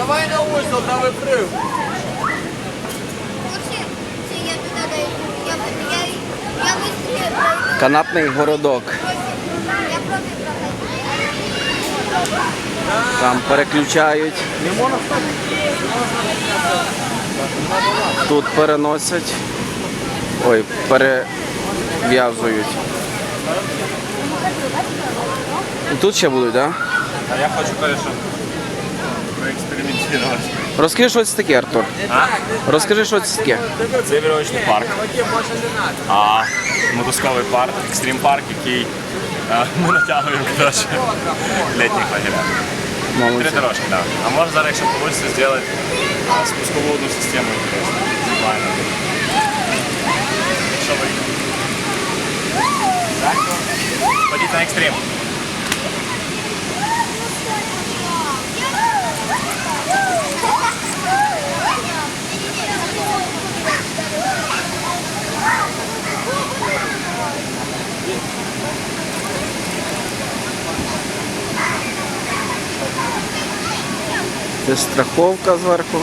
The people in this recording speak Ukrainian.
Я, я, я быстрее пройду. Канатний городок. Там переключають. Тут переносять. Ой, перев'язують. Тут ще будуть, так? Да? А я хочу кое-що проекспериментувати. Розкажи, що це таке, Артур. Розкажи, що це таке. Це вірочний парк. А мотузковий парк, екстрім парк, який а, ми натягуємо коротше, літніх лагерях. Три дорожки, так. А може зараз, якщо вийде, зробити а, спускову одну систему інтересну. Що? Так? Ходіть на екстрім. Це страховка зверху.